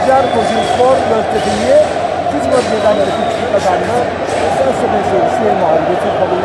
Seyirciler, Kocaeli Spor Göztepe'yi 2-0 birden yarı küçük kazandı. Göztepe serisi mağlubiyeti kabullenemiyor.